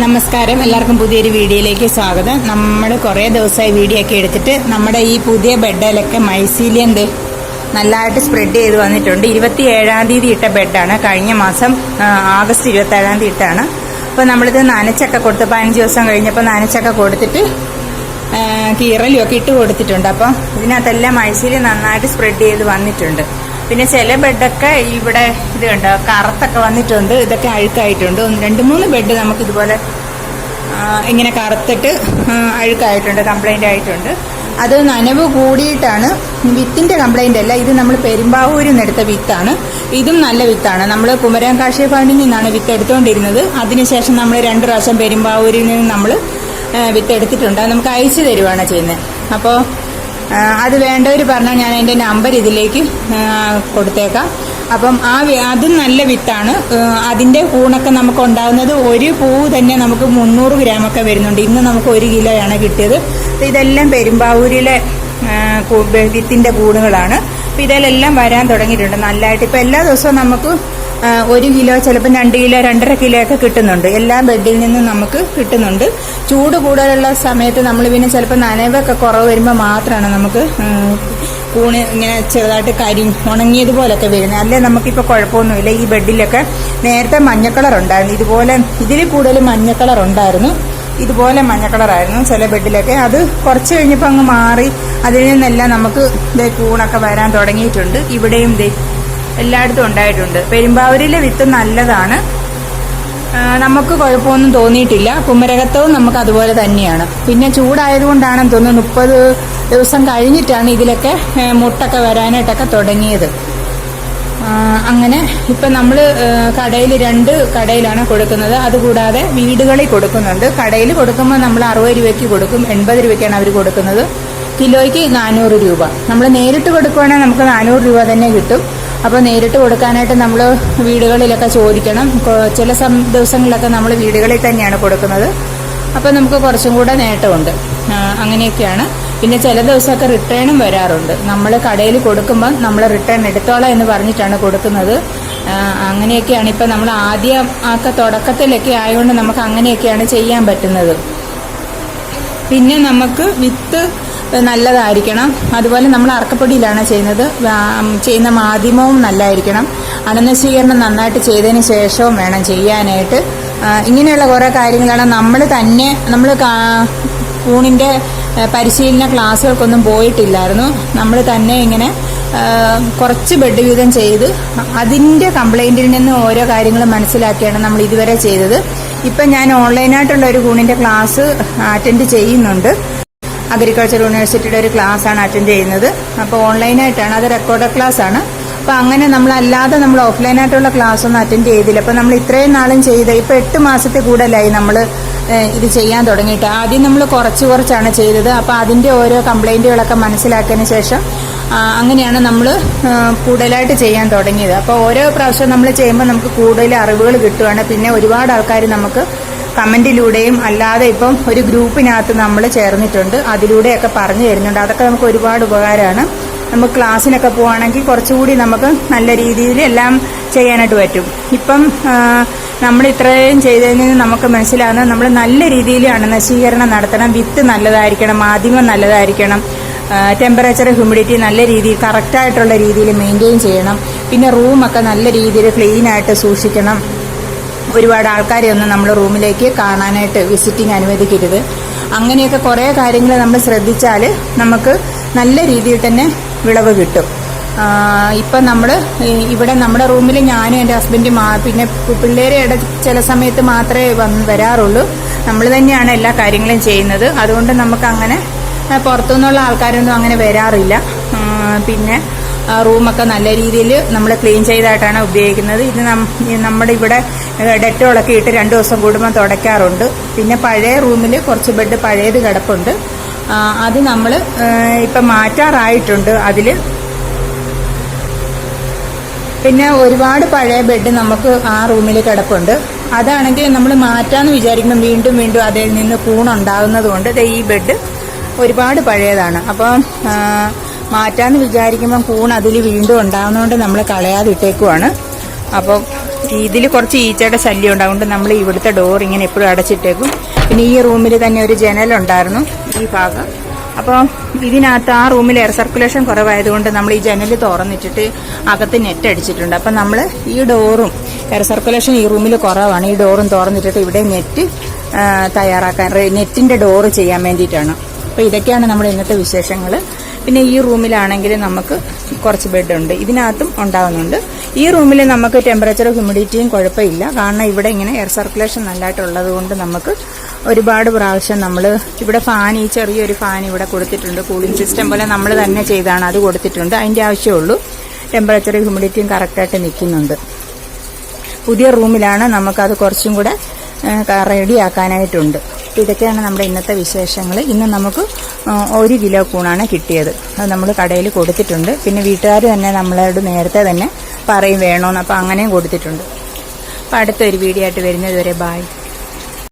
നമസ്കാരം. എല്ലാവർക്കും പുതിയൊരു വീഡിയോയിലേക്ക് സ്വാഗതം. നമ്മൾ കുറേ ദിവസമായി വീഡിയോ ഒക്കെ എടുത്തിട്ട് നമ്മുടെ ഈ പുതിയ ബെഡിലൊക്കെ മൈസീലിയൻ നല്ലതായിട്ട് സ്പ്രെഡ് ചെയ്ത് വന്നിട്ടുണ്ട്. ഇരുപത്തി ഏഴാം തീയതി ഇട്ട ബെഡാണ്. കഴിഞ്ഞ മാസം ആഗസ്റ്റ് ഇരുപത്തി ഏഴാം തീയതി ഇട്ടാണ്. അപ്പോൾ നമ്മളിത് നനച്ചൊക്കെ കൊടുത്ത് പതിനഞ്ച് ദിവസം കഴിഞ്ഞപ്പോൾ നനച്ചൊക്കെ കൊടുത്തിട്ട് കീറലും ഒക്കെ ഇട്ട് കൊടുത്തിട്ടുണ്ട്. അപ്പോൾ ഇതിനകത്തെല്ലാം മൈസീലി നന്നായിട്ട് സ്പ്രെഡ് ചെയ്ത് വന്നിട്ടുണ്ട്. പിന്നെ ചില ബെഡൊക്കെ ഇവിടെ ഇത് കണ്ടോ കറുത്തൊക്കെ വന്നിട്ടുണ്ട് ഇതൊക്കെ അഴുക്കായിട്ടുണ്ട്. ഒന്ന് രണ്ട് മൂന്ന് ബെഡ് നമുക്ക് ഇതുപോലെ ഇങ്ങനെ കറുത്തിട്ട് അഴുക്കായിട്ടുണ്ട് കംപ്ലൈന്റ് ആയിട്ടുണ്ട്. അത് നനവ് കൂടിയിട്ടാണ്. വിത്തിന്റെ കംപ്ലൈന്റ് അല്ല ഇത് നമ്മൾ പെരുമ്പാവൂരിൽ നിന്ന് എടുത്ത വിത്താണ്. ഇതും നല്ല വിത്താണ്. നമ്മൾ കുമരകം കാർഷിക ഫണ്ടിൽ നിന്നാണ് വിത്ത് എടുത്തുകൊണ്ടിരുന്നത് അതിനുശേഷം നമ്മൾ രണ്ട് പ്രാവശ്യം പെരുമ്പാവൂരിൽ നിന്ന് നമ്മൾ വിത്ത് എടുത്തിട്ടുണ്ട്. നമുക്ക് അയച്ചു തരുവാണ് ചെയ്യുന്നത്. അപ്പോൾ അത് വേണ്ടവർ പറഞ്ഞാൽ ഞാൻ എന്റെ നമ്പർ ഇതിലേക്ക് കൊടുത്തേക്കാം. അപ്പം ആ അത് നല്ല വിത്താണ്. അതിന്റെ കൂണൊക്കെ നമുക്ക് ഉണ്ടാകുന്നത് ഒരു പൂവ് തന്നെ നമുക്ക് മുന്നൂറ് ഗ്രാമൊക്കെ വരുന്നുണ്ട്. ഇന്ന് നമുക്ക് ഒരു കിലോയാണ് കിട്ടിയത്. ഇതെല്ലാം പെരുമ്പാവൂരിലെ വിത്തിന്റെ കൂണുകളാണ്. അപ്പം ഇതിലെല്ലാം വരാൻ തുടങ്ങിയിട്ടുണ്ട്. നല്ലതായിട്ട് ഇപ്പം എല്ലാ ദിവസവും നമുക്ക് ഒരു കിലോ ചിലപ്പോൾ രണ്ട് കിലോ രണ്ടര കിലോ ഒക്കെ കിട്ടുന്നുണ്ട്. എല്ലാ ബെഡിൽ നിന്നും നമുക്ക് കിട്ടുന്നുണ്ട്. ചൂട് കൂടുതലുള്ള സമയത്ത് നമ്മൾ പിന്നെ ചിലപ്പോൾ നനവൊക്കെ കുറവ് വരുമ്പോൾ മാത്രമാണ് നമുക്ക് കൂണ് ഇങ്ങനെ ചെറുതായിട്ട് കരി ഉണങ്ങിയതുപോലൊക്കെ വരുന്നത്. അല്ലേ നമുക്കിപ്പോൾ കുഴപ്പമൊന്നുമില്ല. ഈ ബെഡിലൊക്കെ നേരത്തെ മഞ്ഞക്കളർ കളർ ഉണ്ടായിരുന്നു. ഇതുപോലെ ഇതിൽ കൂടുതൽ മഞ്ഞ കളർ ഉണ്ടായിരുന്നു. ഇതുപോലെ മഞ്ഞ കളറായിരുന്നു ചില ബെഡിലൊക്കെ അത് കുറച്ച് കഴിഞ്ഞപ്പോൾ അങ്ങ് മാറി. അതിൽ നിന്നെല്ലാം നമുക്ക് കൂണൊക്കെ വരാൻ തുടങ്ങിയിട്ടുണ്ട്. ഇവിടെയും എല്ലായിടത്തും ഉണ്ടായിട്ടുണ്ട്. പെരുമ്പാവൂരിലെ വിത്ത് നല്ലതാണ്. നമുക്ക് കുഴപ്പമൊന്നും തോന്നിയിട്ടില്ല. കുമരകത്തവും നമുക്ക് അതുപോലെ തന്നെയാണ്. പിന്നെ ചൂടായതുകൊണ്ടാണെന്ന് തോന്നുന്നു മുപ്പത് ദിവസം കഴിഞ്ഞിട്ടാണ് ഇതിലൊക്കെ മുട്ടൊക്കെ വരാനായിട്ടൊക്കെ തുടങ്ങിയത്. അങ്ങനെ ഇപ്പം നമ്മൾ കടയിൽ രണ്ട് കടയിലാണ് കൊടുക്കുന്നത്. അതുകൂടാതെ വീടുകളിൽ കൊടുക്കുന്നുണ്ട്. കടയിൽ കൊടുക്കുമ്പോൾ നമ്മൾ അറുപത് രൂപയ്ക്ക് കൊടുക്കും. എൺപത് രൂപയ്ക്കാണ് അവർ കൊടുക്കുന്നത്. കിലോയ്ക്ക് നാനൂറ് രൂപ. നമ്മൾ നേരിട്ട് കൊടുക്കുവാണെങ്കിൽ നമുക്ക് നാനൂറ് രൂപ തന്നെ കിട്ടും. അപ്പോൾ നേരിട്ട് കൊടുക്കാനായിട്ട് നമ്മൾ വീടുകളിലൊക്കെ ചോദിക്കണം. ചില ദിവസങ്ങളിലൊക്കെ നമ്മൾ വീടുകളിൽ തന്നെയാണ് കൊടുക്കുന്നത്. അപ്പോൾ നമുക്ക് കുറച്ചും കൂടെ നേട്ടമുണ്ട്. അങ്ങനെയൊക്കെയാണ്. പിന്നെ ചില ദിവസമൊക്കെ റിട്ടേണും വരാറുണ്ട്. നമ്മൾ കടയിൽ കൊടുക്കുമ്പം നമ്മൾ റിട്ടേൺ എടുത്തോളാം എന്ന് പറഞ്ഞിട്ടാണ് കൊടുക്കുന്നത്. അങ്ങനെയൊക്കെയാണ്. ഇപ്പം നമ്മൾ ആദ്യം ഒക്കെ തുടക്കത്തിലൊക്കെ ആയതുകൊണ്ട് നമുക്ക് അങ്ങനെയൊക്കെയാണ് ചെയ്യാൻ പറ്റുന്നത്. പിന്നെ നമുക്ക് വിത്ത് നല്ലതായിരിക്കണം. അതുപോലെ നമ്മൾ അറക്കപ്പൊടിയിലാണ് ചെയ്യുന്നത്. ചെയ്യുന്ന മാധ്യമവും നല്ലതായിരിക്കണം. അണുനശീകരണം നന്നായിട്ട് ചെയ്തതിന് ശേഷവും വേണം ചെയ്യാനായിട്ട്. ഇങ്ങനെയുള്ള കുറേ കാര്യങ്ങളാണ് നമ്മൾ തന്നെ നമ്മൾ കൂണിന്റെ പരിശീലന ക്ലാസ്സുകൾക്കൊന്നും പോയിട്ടില്ലായിരുന്നു. നമ്മൾ തന്നെ ഇങ്ങനെ കുറച്ച് ബെഡ് വീതം ചെയ്ത് അതിന്റെ കംപ്ലൈന്റിൽ നിന്ന് ഓരോ കാര്യങ്ങളും മനസ്സിലാക്കിയാണ് നമ്മൾ ഇതുവരെ ചെയ്തത്. ഇപ്പം ഞാൻ ഓൺലൈനായിട്ടുള്ള ഒരു കൂണിന്റെ ക്ലാസ് അറ്റൻഡ് ചെയ്യുന്നുണ്ട്. അഗ്രികൾച്ചർ യൂണിവേഴ്സിറ്റിയുടെ ഒരു ക്ലാസ് ആണ് അറ്റൻഡ് ചെയ്യുന്നത്. അപ്പോൾ ഓൺലൈനായിട്ടാണ് അത് റെക്കോർഡഡ് ക്ലാസ് ആണ് അപ്പോൾ അങ്ങനെ നമ്മൾ അല്ലാതെ നമ്മൾ ഓഫ്ലൈനായിട്ടുള്ള ക്ലാസ് ഒന്നും അറ്റൻഡ് ചെയ്തില്ല. അപ്പോൾ നമ്മൾ ഇത്രയും നാളും ചെയ്ത് ഇപ്പോൾ എട്ട് മാസത്തെ കൂടുതലായി നമ്മൾ ഇത് ചെയ്യാൻ തുടങ്ങിയിട്ട്. ആദ്യം നമ്മൾ കുറച്ച് കുറച്ചാണ് ചെയ്തത്. അപ്പോൾ അതിന്റെ ഓരോ കംപ്ലൈന്റുകളൊക്കെ മനസ്സിലാക്കിയതിന് ശേഷം അങ്ങനെയാണ് നമ്മൾ കൂടുതലായിട്ട് ചെയ്യാൻ തുടങ്ങിയത്. അപ്പോൾ ഓരോ പ്രാവശ്യം നമ്മൾ ചെയ്യുമ്പോൾ നമുക്ക് കൂടുതൽ അറിവുകൾ കിട്ടുകയാണ് പിന്നെ ഒരുപാട് ആൾക്കാർ നമുക്ക് കമന്റിലൂടെയും അല്ലാതെ ഇപ്പം ഒരു ഗ്രൂപ്പിനകത്ത് നമ്മൾ ചേർന്നിട്ടുണ്ട്. അതിലൂടെയൊക്കെ പറഞ്ഞു തരുന്നുണ്ട്. അതൊക്കെ നമുക്ക് ഒരുപാട് ഉപകാരമാണ്. നമുക്ക് ക്ലാസ്സിനൊക്കെ പോവുകയാണെങ്കിൽ കുറച്ചുകൂടി നമുക്ക് നല്ല രീതിയിൽ എല്ലാം ചെയ്യാനായിട്ട് പറ്റും. ഇപ്പം നമ്മൾ ഇത്രയും ചെയ്തതിൽ നിന്ന് നമുക്ക് മനസ്സിലാകുന്നത് നമ്മൾ നല്ല രീതിയിൽ നശീകരണം നടത്തണം. വിത്ത് നല്ലതായിരിക്കണം മാധ്യമം നല്ലതായിരിക്കണം ടെമ്പറേച്ചർ ഹ്യൂമിഡിറ്റി നല്ല രീതിയിൽ കറക്റ്റായിട്ടുള്ള രീതിയിൽ മെയിന്റെയിൻ ചെയ്യണം. പിന്നെ റൂമൊക്കെ നല്ല രീതിയിൽ ക്ലീനായിട്ട് സൂക്ഷിക്കണം. ഒരുപാട് ആൾക്കാരെ ഒന്നും നമ്മൾ റൂമിലേക്ക് കാണാനായിട്ട് വിസിറ്റിംഗ് അനുവദിക്കരുത്. അങ്ങനെയൊക്കെ കുറേ കാര്യങ്ങൾ നമ്മൾ ശ്രദ്ധിച്ചാൽ നമുക്ക് നല്ല രീതിയിൽ തന്നെ വിളവ് കിട്ടും. ഇപ്പം നമ്മൾ ഇവിടെ നമ്മുടെ റൂമിൽ ഞാനും എന്റെ ഹസ്ബൻഡും മാ പിന്നെ പിള്ളേരെ ഇട ചില സമയത്ത് മാത്രമേ വന്ന് വരാറുള്ളൂ. നമ്മൾ തന്നെയാണ് എല്ലാ കാര്യങ്ങളും ചെയ്യുന്നത്. അതുകൊണ്ട് നമുക്ക് അങ്ങനെ പുറത്തുനിന്നുള്ള ആൾക്കാരൊന്നും അങ്ങനെ വരാറില്ല. പിന്നെ റൂമൊക്കെ നല്ല രീതിയിൽ നമ്മൾ ക്ലീൻ ചെയ്തായിട്ടാണ് ഉപയോഗിക്കുന്നത്. ഇത് നമ്മുടെ ഇവിടെ ഡെറ്റോളൊക്കെ ഇട്ട് രണ്ട് ദിവസം കൂടുമ്പോൾ തുടയ്ക്കാറുണ്ട്. പിന്നെ പഴയ റൂമിൽ കുറച്ച് ബെഡ് പഴയത് കിടപ്പുണ്ട്. അത് നമ്മൾ ഇപ്പം മാറ്റാറായിട്ടുണ്ട് അതിൽ പിന്നെ ഒരുപാട് പഴയ ബെഡ് നമുക്ക് ആ റൂമിൽ കിടപ്പുണ്ട്. അതാണെങ്കിൽ നമ്മൾ മാറ്റാന്ന് വിചാരിക്കുമ്പോൾ വീണ്ടും വീണ്ടും അതിൽ നിന്ന് കൂണുണ്ടാകുന്നത് കൊണ്ട് ദേ ഈ ബെഡ് ഒരുപാട് പഴയതാണ്. അപ്പം മാറ്റാന്ന് വിചാരിക്കുമ്പം കൂൺ അതിൽ വീണ്ടും ഉണ്ടാകുന്നതുകൊണ്ട് നമ്മൾ കളയാതിട്ടേക്കുവാണ് അപ്പോൾ ഇതിൽ കുറച്ച് ഈച്ചയുടെ ശല്യം ഉണ്ട്. നമ്മൾ ഇവിടുത്തെ ഡോർ ഇങ്ങനെ എപ്പോഴും അടച്ചിട്ടേക്കും. പിന്നെ ഈ റൂമിൽ തന്നെ ഒരു ജനലുണ്ടായിരുന്നു ഈ ഭാഗം. അപ്പോൾ ഇതിനകത്ത് ആ റൂമിൽ എയർ സർക്കുലേഷൻ കുറവായതുകൊണ്ട് നമ്മൾ ഈ ജനൽ തുറന്നിട്ടിട്ട് അകത്ത് നെറ്റ് അടിച്ചിട്ടുണ്ട്. അപ്പം നമ്മൾ ഈ ഡോറും എയർ സർക്കുലേഷൻ ഈ റൂമിൽ കുറവാണ്. ഈ ഡോറും തുറന്നിട്ടിട്ട് ഇവിടെ നെറ്റ് തയ്യാറാക്കാൻ നെറ്റിന്റെ ഡോറ് ചെയ്യാൻ വേണ്ടിയിട്ടാണ്. അപ്പോൾ ഇതൊക്കെയാണ് നമ്മുടെ ഇന്നത്തെ വിശേഷങ്ങൾ പിന്നെ ഈ റൂമിലാണെങ്കിൽ നമുക്ക് കുറച്ച് ബെഡുണ്ട്. ഇതിനകത്തും ഉണ്ടാകുന്നുണ്ട് ഈ റൂമിൽ നമുക്ക് ടെമ്പറേച്ചറും ഹ്യൂമിഡിറ്റിയും കുഴപ്പമില്ല. കാരണം ഇവിടെ ഇങ്ങനെ എയർ സർക്കുലേഷൻ നല്ലതായിട്ടുള്ളത് കൊണ്ട് നമുക്ക് ഒരുപാട് പ്രാവശ്യം നമ്മൾ ഇവിടെ ഫാൻ ഈ ചെറിയൊരു ഫാൻ ഇവിടെ കൊടുത്തിട്ടുണ്ട്. കൂളിംഗ് സിസ്റ്റം പോലെ നമ്മൾ തന്നെ ചെയ്താണ് അത് കൊടുത്തിട്ടുണ്ട്. അതിന്റെ ആവശ്യമുള്ളൂ. ടെമ്പറേച്ചറും ഹ്യൂമിഡിറ്റിയും കറക്റ്റായിട്ട് നിൽക്കുന്നുണ്ട്. പുതിയ റൂമിലാണ് നമുക്കത് കുറച്ചും കൂടെ റെഡി ആക്കാനായിട്ടുണ്ട്. അപ്പോൾ ഇതൊക്കെയാണ് നമ്മുടെ ഇന്നത്തെ വിശേഷങ്ങൾ ഇന്ന് നമുക്ക് ഒരു കിലോ കൂണാണ് കിട്ടിയത്. അത് നമ്മൾ കടയിൽ കൊടുത്തിട്ടുണ്ട്. പിന്നെ വീട്ടുകാർ തന്നെ നമ്മളോട് നേരത്തെ തന്നെ പറയും വേണമെന്ന് അപ്പോൾ അങ്ങനെയും കൊടുത്തിട്ടുണ്ട്. അപ്പോൾ അടുത്തൊരു വീഡിയോ ആയിട്ട് വരുന്നത് വരെ ബായ്